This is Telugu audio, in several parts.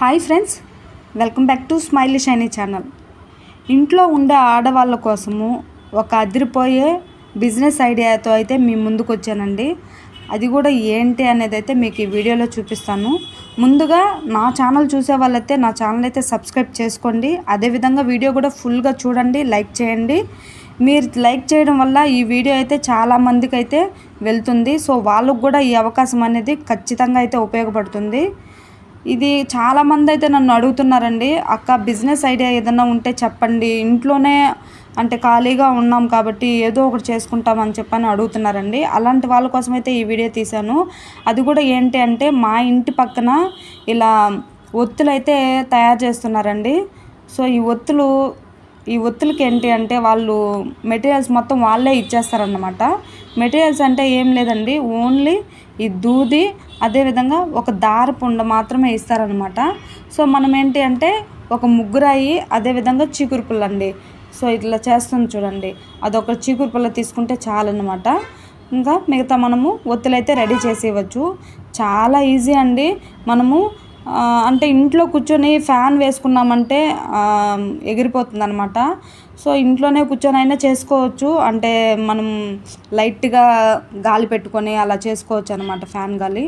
Hi friends welcome back to smiley shiny channel ఇంట్లో ఉండే ఆడవాళ్ళ కోసము ఒక అదిరిపోయే బిజినెస్ ఐడియాతో అయితే మీ ముందుకు వచ్చానండి. అది కూడా ఏంటి అనేది అయితే మీకు ఈ వీడియోలో చూపిస్తాను. ముందుగా నా ఛానల్ చూసే వాళ్ళైతే నా ఛానల్ అయితే సబ్స్క్రైబ్ చేసుకోండి. అదేవిధంగా వీడియో కూడా ఫుల్గా చూడండి లైక్ చేయండి. మీరు లైక్ చేయడం వల్ల ఈ వీడియో అయితే చాలామందికి అయితే వెళ్తుంది. సో వాళ్ళకు కూడా ఈ అవకాశం అనేది ఖచ్చితంగా అయితే ఉపయోగపడుతుంది. ఇది చాలామంది అయితే నన్ను అడుగుతున్నారండి అక్క బిజినెస్ ఐడియా ఏదైనా ఉంటే చెప్పండి. ఇంట్లోనే అంటే ఖాళీగా ఉన్నాం కాబట్టి ఏదో ఒకటి చేసుకుంటామని చెప్పని అడుగుతున్నారండి. అలాంటి వాళ్ళ కోసం అయితే ఈ వీడియో తీశాను. అది కూడా ఏంటి అంటే మా ఇంటి పక్కన ఇలా ఒత్తులు అయితే తయారు చేస్తున్నారండి. సో ఈ ఒత్తులు ఈ ఒత్తులకి ఏంటి అంటే వాళ్ళు మెటీరియల్స్ మొత్తం వాళ్ళే ఇచ్చేస్తారన్నమాట. మెటీరియల్స్ అంటే ఏం లేదండి ఓన్లీ ఈ దూది అదేవిధంగా ఒక దారపుండ మాత్రమే ఇస్తారనమాట సో మనం ఏంటి అంటే ఒక ముగ్గురాయి అదేవిధంగా చీకురు పుల్ల అండి సో ఇట్లా చేస్తుంది చూడండి. అదొక చీకురు పుల్ల తీసుకుంటే చాలన్నమాట. ఇంకా మిగతా మనము ఒత్తులైతే రెడీ చేసేయవచ్చు. చాలా ఈజీ అండి. మనము అంటే ఇంట్లో కూర్చొని ఫ్యాన్ వేసుకున్నామంటే ఎగిరిపోతుంది అనమాట సో ఇంట్లోనే కూర్చొని అయినా చేసుకోవచ్చు. అంటే మనం లైట్గా గాలి పెట్టుకొని అలా చేసుకోవచ్చు అనమాట ఫ్యాన్ గాలి.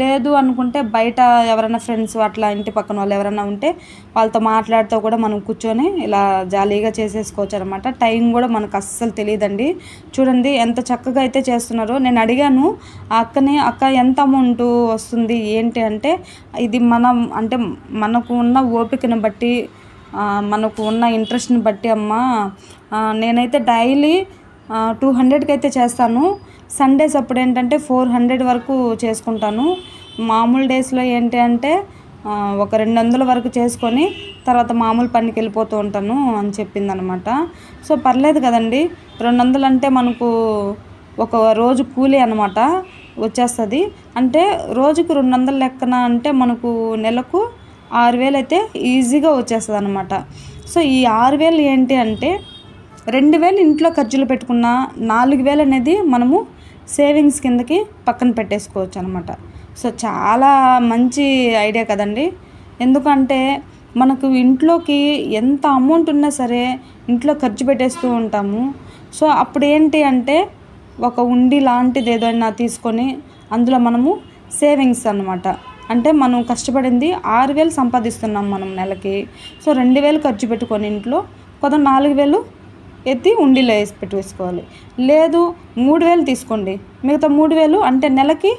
లేదు అనుకుంటే బయట ఎవరైనా ఫ్రెండ్స్ అట్లా ఇంటి పక్కన వాళ్ళు ఎవరైనా ఉంటే వాళ్ళతో మాట్లాడుతూ కూడా మనం కూర్చొని ఇలా జాలీగా చేసేసుకోవచ్చు అనమాట టైం కూడా మనకు అస్సలు తెలియదండి. చూడండి ఎంత చక్కగా అయితే చేస్తున్నారో. నేను అడిగాను ఆ అక్కని అక్క ఎంత అమౌంట్ వస్తుంది? ఏంటి? అంటే ఇది మనం అంటే మనకు ఉన్న ఓపికను బట్టి మనకు ఉన్న ఇంట్రెస్ట్ని బట్టి అమ్మ. నేనైతే డైలీ టూ హండ్రెడ్కి అయితే చేస్తాను. సండేస్ అప్పుడు ఏంటంటే ఫోర్ హండ్రెడ్ వరకు చేసుకుంటాను. మామూలు డేస్లో ఏంటి అంటే ఒక రెండు వందల వరకు చేసుకొని తర్వాత మామూలు పనికి వెళ్ళిపోతూ ఉంటాను అని చెప్పింది అనమాట సో పర్లేదు కదండి. రెండు వందలు అంటే మనకు ఒక రోజు కూలీ అనమాట వచ్చేస్తుంది. అంటే రోజుకు రెండు వందల లెక్కన అంటే మనకు నెలకు ఆరు వేలు అయితే ఈజీగా వచ్చేస్తుంది అనమాట సో ఈ ఆరు వేలు ఏంటి అంటే రెండు వేలు ఇంట్లో ఖర్చులు పెట్టుకున్న నాలుగు వేలు అనేది మనము సేవింగ్స్ కిందకి పక్కన పెట్టేసుకోవచ్చు అనమాట సో చాలా మంచి ఐడియా కదండి. ఎందుకంటే మనకు ఇంట్లోకి ఎంత అమౌంట్ ఉన్నా సరే ఇంట్లో ఖర్చు పెట్టేస్తూ ఉంటాము. సో అప్పుడు ఏంటి అంటే ఒక ఉండి లాంటిది ఏదైనా తీసుకొని అందులో మనము సేవింగ్స్ అన్నమాట. అంటే మనం కష్టపడింది ఆరు వేలు సంపాదిస్తున్నాం మనం నెలకి. సో రెండు వేలు ఖర్చు పెట్టుకొని ఇంట్లో కొంత నాలుగు వేలు ఎత్తి ఉండిలో వేసి పెట్టుకోవాలి లేదు మూడు వేలు తీసుకోండి. మిగతా మూడు వేలు అంటే నెలకి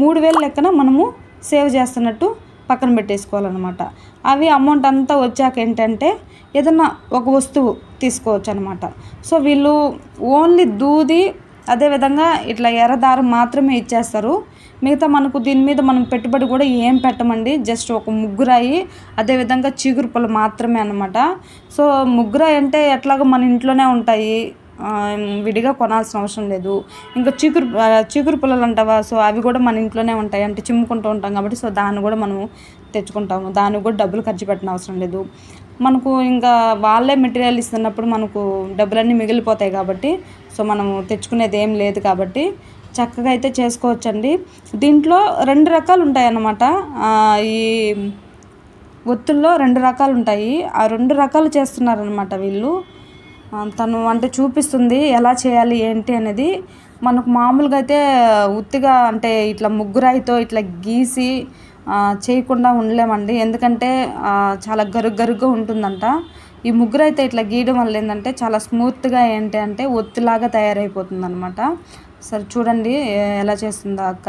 మూడు వేలు లెక్కన మనము సేవ్ చేస్తున్నట్టు పక్కన పెట్టేసుకోవాలన్నమాట. అవి అమౌంట్ అంతా వచ్చాక ఏంటంటే ఏదన్నా ఒక వస్తువు తీసుకోవచ్చు అనమాట సో వీళ్ళు ఓన్లీ దూది అదేవిధంగా ఇట్లా ఎర్రదారం మాత్రమే ఇచ్చేస్తారు. మిగతా మనకు దీని మీద మనం పెట్టుబడి కూడా ఏం పెట్టమండి? జస్ట్ ఒక ముగ్గురాయి అదేవిధంగా చీగురు పొల మాత్రమే అనమాట సో ముగ్గురాయి అంటే ఎట్లాగో మన ఇంట్లోనే ఉంటాయి. విడిగా కొనాల్సిన అవసరం లేదు. ఇంకా చీకురు చీకురు పుల్లలు అంటావా? సో అవి కూడా మన ఇంట్లోనే ఉంటాయి. అంటే చిమ్ముకుంటూ ఉంటాం కాబట్టి సో దాన్ని కూడా మనము తెచ్చుకుంటాము. దానికి కూడా డబ్బులు ఖర్చు పెట్టిన అవసరం లేదు. మనకు ఇంకా వాళ్ళే మెటీరియల్ ఇస్తున్నప్పుడు మనకు డబ్బులన్నీ మిగిలిపోతాయి కాబట్టి సో మనము తెచ్చుకునేది ఏం లేదు కాబట్టి చక్కగా అయితే చేసుకోవచ్చండి. దీంట్లో రెండు రకాలు ఉంటాయి అన్నమాట ఈ ఒత్తుల్లో రెండు రకాలు ఉంటాయి. ఆ రెండు రకాలు చేస్తున్నారనమాట వీళ్ళు. తను అంటే చూపిస్తుంది ఎలా చేయాలి ఏంటి అనేది. మనకు మామూలుగా అయితే ఉత్తిగా అంటే ఇట్లా ముగ్గురాయితో ఇట్లా గీసి చేయకుండా ఉండలేమండి. ఎందుకంటే చాలా గరుగ్ గరుగ్గా ఉంటుందంట. ఈ ముగ్గురు అయితే ఇట్లా గీయడం వల్ల ఏంటంటే చాలా స్మూత్గా ఏంటి అంటే ఒత్తిలాగా తయారైపోతుంది అనమాట సరే చూడండి ఎలా చేస్తుందో అక్క.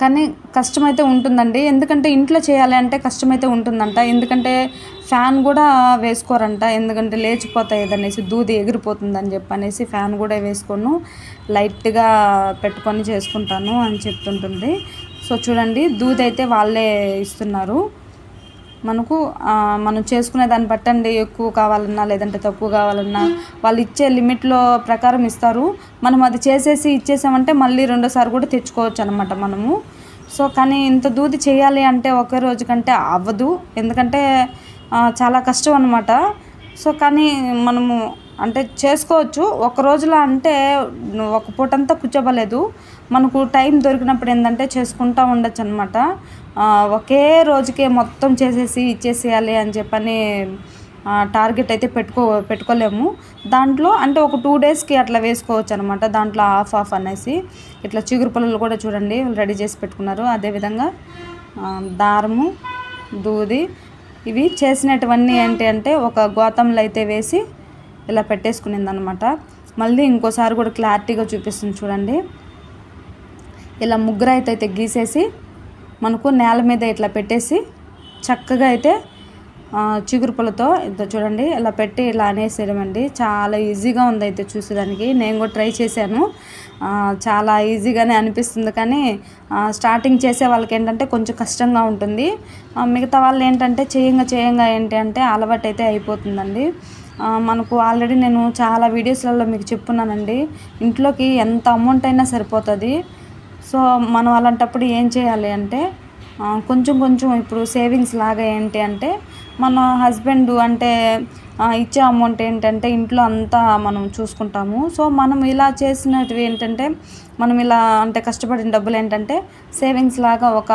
కానీ కష్టమైతే ఉంటుందండి. ఎందుకంటే ఇంట్లో చేయాలి అంటే కష్టమైతే ఉంటుందంట. ఎందుకంటే ఫ్యాన్ కూడా వేసుకోరంట. ఎందుకంటే లేచిపోతాయి అనేసి దూది ఎగిరిపోతుందని చెప్పనేసి ఫ్యాన్ కూడా వేసుకోను. లైట్గా పెట్టుకొని చేసుకుంటాను అని చెప్తుంటుంది. సో చూడండి దూద్ అయితే వాళ్ళే ఇస్తున్నారు. మనకు మనం చేసుకునే దాన్ని బట్టండి ఎక్కువ కావాలన్నా లేదంటే తక్కువ కావాలన్నా వాళ్ళు ఇచ్చే లిమిట్లో ప్రకారం ఇస్తారు. మనం అది చేసేసి ఇచ్చేసామంటే మళ్ళీ రెండోసారి కూడా తెచ్చుకోవచ్చు అనమాట మనము. సో కానీ ఇంత దూది చేయాలి అంటే ఒకే రోజు కంటే అవ్వదు. ఎందుకంటే చాలా కష్టం అనమాట సో కానీ మనము అంటే చేసుకోవచ్చు. ఒక రోజులో అంటే ఒక పూటంతా కూర్చోబలేదు మనకు టైం దొరికినప్పుడు ఏంటంటే చేసుకుంటూ ఉండొచ్చు అనమాట ఒకే రోజుకే మొత్తం చేసేసి ఇచ్చేసేయాలి అని చెప్పని టార్గెట్ అయితే పెట్టుకో పెట్టుకోలేము. దాంట్లో అంటే ఒక టూ డేస్కి అట్లా వేసుకోవచ్చు అనమాట దాంట్లో ఆఫ్ ఆఫ్ అనేసి. ఇట్లా చిగురు పుల్లలు కూడా చూడండి రెడీ చేసి పెట్టుకున్నారు. అదేవిధంగా దారము దూది ఇవి చేసినటువన్నీ ఏంటి అంటే ఒక గోతంలో అయితే వేసి ఇలా పెట్టేసుకునింది అనమాట మళ్ళీ ఇంకోసారి కూడా క్లారిటీగా చూపిస్తుంది చూడండి. ఇలా ముగ్గురు అయితే గీసేసి మనకు నేల మీద ఇట్లా పెట్టేసి చక్కగా అయితే చిగురుపులతో ఇంత చూడండి ఇలా పెట్టి ఇలా అనేసేయడం అండి చాలా ఈజీగా ఉంది అయితే చూసేదానికి. నేను కూడా ట్రై చేశాను. చాలా ఈజీగానే అనిపిస్తుంది కానీ స్టార్టింగ్ చేసే వాళ్ళకి ఏంటంటే కొంచెం కష్టంగా ఉంటుంది. మిగతా వాళ్ళు ఏంటంటే చేయంగా చేయంగా ఏంటి అంటే అలవాటు అయితే అయిపోతుందండి. మనకు ఆల్రెడీ నేను చాలా వీడియోస్లలో మీకు చెప్పున్నానండి. ఇంట్లోకి ఎంత అమౌంట్ అయినా సరిపోతుంది. సో మనం అలాంటప్పుడు ఏం చేయాలి అంటే కొంచెం కొంచెం ఇప్పుడు సేవింగ్స్ లాగా ఏంటి అంటే మన హస్బెండ్ అంటే ఇచ్చే అమౌంట్ ఏంటంటే ఇంట్లో అంతా మనం చూసుకుంటాము. సో మనం ఇలా చేసినవి ఏంటంటే మనం ఇలా అంటే కష్టపడిన డబ్బులు ఏంటంటే సేవింగ్స్ లాగా ఒక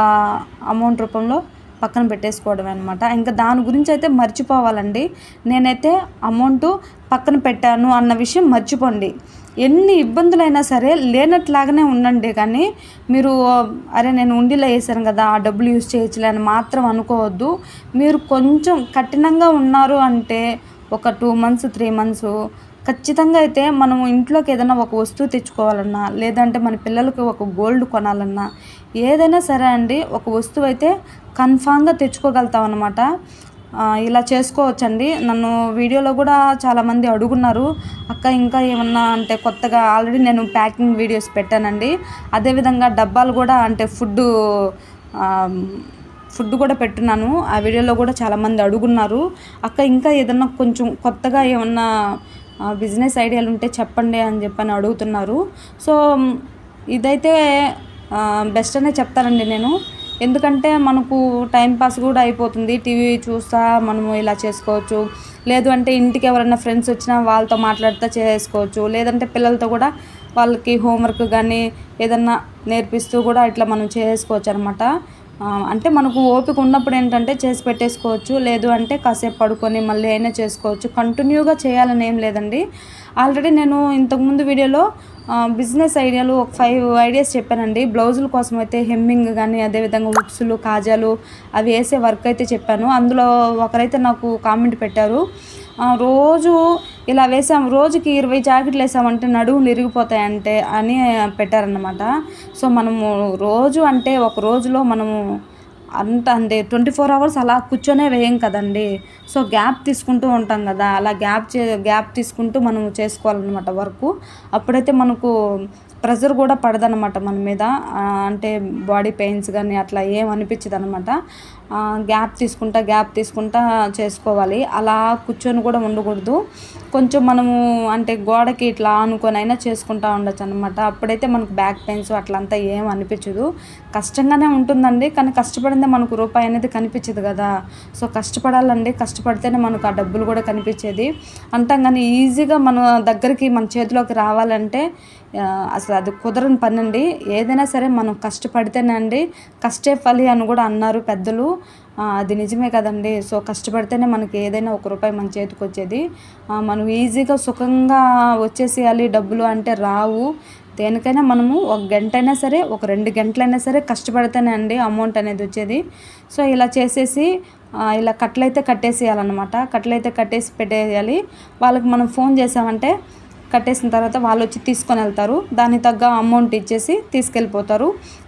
అమౌంట్ రూపంలో పక్కన పెట్టేసుకోవడం అనమాట ఇంకా దాని గురించి అయితే మర్చిపోవాలండి. నేనైతే అమౌంట్ పక్కన పెట్టాను అన్న విషయం మర్చిపోండి. ఎన్ని ఇబ్బందులైనా సరే లేనట్లాగానే ఉండండి. కానీ మీరు అరే నేను ఉండిలో వేసాను కదా ఆ డబ్బులు యూజ్ చేయొచ్చులే అని మాత్రం అనుకోవద్దు. మీరు కొంచెం కఠినంగా ఉన్నారు అంటే ఒక టూ మంత్స్ త్రీ మంత్స్ ఖచ్చితంగా అయితే మనము ఇంట్లోకి ఏదైనా ఒక వస్తువు తెచ్చుకోవాలన్నా లేదంటే మన పిల్లలకి ఒక గోల్డ్ కొనాలన్నా ఏదైనా సరే అండి ఒక వస్తువు అయితే కన్ఫామ్గా తెచ్చుకోగలుగుతాం అనమాట ఇలా చేసుకోవచ్చండి. నన్ను వీడియోలో కూడా చాలామంది అడుగున్నారు. అక్క ఇంకా ఏమన్నా అంటే కొత్తగా ఆల్రెడీ నేను ప్యాకింగ్ వీడియోస్ పెట్టానండి. అదేవిధంగా డబ్బాలు కూడా అంటే ఫుడ్ ఫుడ్ కూడా పెట్టున్నాను. ఆ వీడియోలో కూడా చాలామంది అడుగున్నారు. అక్క ఇంకా ఏదన్నా కొంచెం కొత్తగా ఏమన్నా బిజినెస్ ఐడియాలు ఉంటే చెప్పండి అని చెప్పని అడుగుతున్నారు. సో ఇదైతే బెస్ట్ అనే చెప్తానండి నేను. ఎందుకంటే మనకు టైంపాస్ కూడా అయిపోతుంది. టీవీ చూస్తా మనము ఇలా చేసుకోవచ్చు. లేదు అంటే ఇంటికి ఎవరైనా ఫ్రెండ్స్ వచ్చినా వాళ్ళతో మాట్లాడుతూ చేసుకోవచ్చు. లేదంటే పిల్లలతో కూడా వాళ్ళకి హోంవర్క్ కానీ ఏదన్నా నేర్పిస్తూ కూడా ఇట్లా మనం చేసుకోవచ్చు అనమాట అంటే మనకు ఓపిక ఉన్నప్పుడు ఏంటంటే చేసి పెట్టేసుకోవచ్చు లేదు అంటే కాసేపు పడుకొని మళ్ళీ అయినా చేసుకోవచ్చు. కంటిన్యూగా చేయాలని ఏం లేదండి. ఆల్రెడీ నేను ఇంతకుముందు వీడియోలో బిజినెస్ ఐడియాలు ఒక ఫైవ్ ఐడియాస్ చెప్పానండి. బ్లౌజుల కోసం అయితే హెమ్మింగ్ కానీ అదేవిధంగా ఉక్సులు కాజాలు అవి వేసే వర్క్ అయితే చెప్పాను. అందులో ఒకరైతే నాకు కామెంట్ పెట్టారు. రోజు ఇలా వేసాం. రోజుకి ఇరవై జాకెట్లు వేసామంటే నడువులు ఇరిగిపోతాయంటే అని పెట్టారనమాట సో మనము రోజు అంటే ఒక రోజులో మనము అంత అంటే ట్వంటీ ఫోర్ అవర్స్ అలా కూర్చొనే వేయం కదండి. సో గ్యాప్ తీసుకుంటూ ఉంటాం కదా. అలా గ్యాప్ చే గ్యాప్ తీసుకుంటూ మనం చేసుకోవాలన్నమాట వర్క్. అప్పుడైతే మనకు ప్రెషర్ కూడా పడదనమాట మన మీద. అంటే బాడీ పెయిన్స్ కానీ అట్లా ఏం అనిపించదు అనమాట గ్యాప్ తీసుకుంటా గ్యాప్ తీసుకుంటా చేసుకోవాలి. అలా కూర్చొని కూడా ఉండకూడదు. కొంచెం మనము అంటే గోడకి ఇట్లా ఆనుకొని అయినా చేసుకుంటా ఉండొచ్చు అనమాట అప్పుడైతే మనకు బ్యాక్ పెయిన్స్ అట్లంతా ఏం అనిపించదు. కష్టంగానే ఉంటుందండి కానీ కష్టపడిందే మనకు రూపాయి అనేది కనిపించదు కదా. సో కష్టపడాలండి. కష్టపడితేనే మనకు ఆ డబ్బులు కూడా కనిపించేది. అంటాం కానీ ఈజీగా మన దగ్గరికి మన చేతిలోకి రావాలంటే అసలు అది కుదరని పని అండి ఏదైనా సరే మనం కష్టపడితేనే అండి కష్టే ఫలి అని కూడా అన్నారు పెద్దలు. అది నిజమే కదండి. సో కష్టపడితేనే మనకి ఏదైనా ఒక రూపాయి మన చేతికి వచ్చేది. మనం ఈజీగా సుఖంగా వచ్చేసేయాలి డబ్బులు అంటే రావు. దేనికైనా మనము ఒక గంట అయినా సరే ఒక రెండు గంటలైనా సరే కష్టపడితేనే అండి అమౌంట్ అనేది వచ్చేది. సో ఇలా చేసేసి ఇలా కట్లయితే కట్టేసేయాలన్నమాట. కట్లయితే కట్టేసి పెట్టేయాలి. వాళ్ళకి మనం ఫోన్ చేసామంటే కట్టేసిన తర్వాత వాళ్ళు వచ్చి తీసుకొని వెళ్తారు. దానికి తగ్గ అమౌంట్ ఇచ్చేసి తీసుకెళ్ళిపోతారు.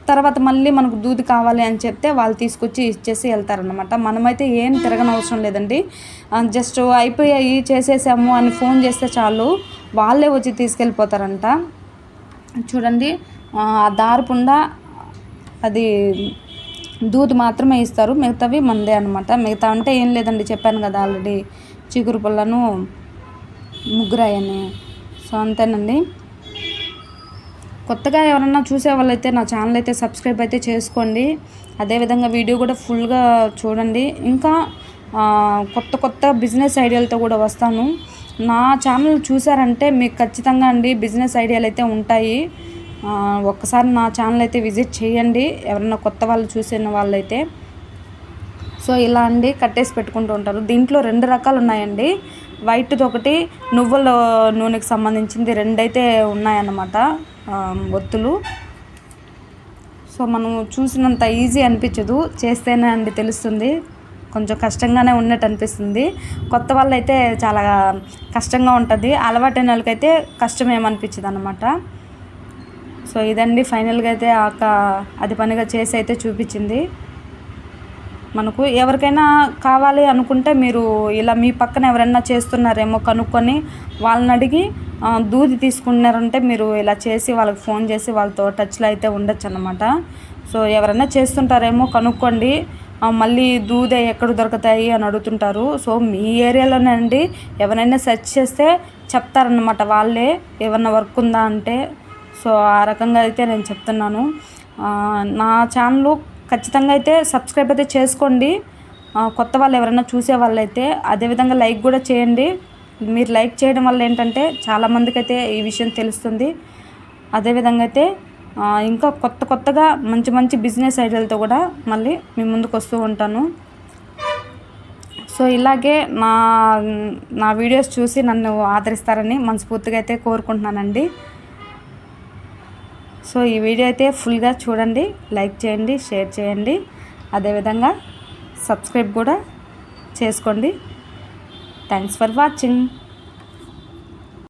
తర్వాత మళ్ళీ మనకు దూది కావాలి అని చెప్తే వాళ్ళు తీసుకొచ్చి ఇచ్చేసి వెళ్తారనమాట మనమైతే ఏం తిరగనవసరం లేదండి. జస్ట్ అయిపోయాయి చేసేసాము అని ఫోన్ చేస్తే చాలు. వాళ్ళే వచ్చి తీసుకెళ్ళిపోతారంట. చూడండి ఆ దారిపుండా అది దూది మాత్రమే ఇస్తారు. మిగతావి మందే అనమాట మిగతా అంటే ఏం లేదండి. చెప్పాను కదా ఆల్రెడీ. చిగురు పుల్లను ముగ్గురాయని సో అంతేనండి. కొత్తగా ఎవరన్నా చూసే వాళ్ళైతే నా ఛానల్ అయితే సబ్స్క్రైబ్ అయితే చేసుకోండి. అదేవిధంగా వీడియో కూడా ఫుల్గా చూడండి. ఇంకా కొత్త కొత్త బిజినెస్ ఐడియాలతో కూడా వస్తాను. నా ఛానల్ చూసారంటే మీకు ఖచ్చితంగా అండి బిజినెస్ ఐడియాలు అయితే ఉంటాయి. ఒక్కసారి నా ఛానల్ అయితే విజిట్ చేయండి. ఎవరన్నా కొత్త వాళ్ళు చూసిన వాళ్ళైతే. సో ఇలా అండి కట్టేసి పెట్టుకుంటూ ఉంటారు. దీంట్లో రెండు రకాలు ఉన్నాయండి. వైట్ది ఒకటి నువ్వుల నూనెకి సంబంధించింది రెండైతే ఉన్నాయన్నమాట ఒత్తులు. సో మనం చూసినంత ఈజీ అనిపించదు చేస్తేనే అండి తెలుస్తుంది. కొంచెం కష్టంగానే ఉన్నట్టు అనిపిస్తుంది. కొత్త వాళ్ళైతే చాలా కష్టంగా ఉంటుంది. అలవాటైన వాళ్ళకైతే కష్టం ఏమనిపించదు అనమాట సో ఇదండి ఫైనల్గా అయితే ఆక అది పనిగా చేసి అయితే చూపించింది. మనకు ఎవరికైనా కావాలి అనుకుంటే మీరు ఇలా మీ పక్కన ఎవరైనా చేస్తున్నారేమో కనుక్కొని వాళ్ళని అడిగి దూది తీసుకున్నారంటే మీరు ఇలా చేసి వాళ్ళకి ఫోన్ చేసి వాళ్ళతో టచ్లో అయితే ఉండొచ్చు అనమాట సో ఎవరైనా చేస్తుంటారేమో కనుక్కోండి. మళ్ళీ దూదే ఎక్కడ దొరుకుతాయి అని అడుగుతుంటారు. సో మీ ఏరియాలోనే అండి. ఎవరైనా సెర్చ్ చేస్తే చెప్తారనమాట వాళ్ళే ఏమన్నా వర్క్ ఉందా అంటే. సో ఆ రకంగా అయితే నేను చెప్తున్నాను. నా ఛానల్ ఖచ్చితంగా అయితే సబ్స్క్రైబ్ అయితే చేసుకోండి. కొత్త వాళ్ళు ఎవరైనా చూసే వాళ్ళైతే అదేవిధంగా లైక్ కూడా చేయండి. మీరు లైక్ చేయడం వల్ల ఏంటంటే చాలామందికి అయితే ఈ విషయం తెలుస్తుంది. అదేవిధంగా అయితే ఇంకా కొత్త కొత్తగా మంచి మంచి బిజినెస్ ఐడియాలతో కూడా మళ్ళీ మీ ముందుకు వస్తూ ఉంటాను. సో ఇలాగే నా నా వీడియోస్ చూసి నన్ను ఆదరిస్తారని మనస్ఫూర్తిగా అయితే కోరుకుంటున్నానండి. సో ఈ వీడియో అయితే ఫుల్గా చూడండి లైక్ చేయండి షేర్ చేయండి. అదేవిధంగా సబ్స్క్రైబ్ కూడా చేసుకోండి. Thanks for watching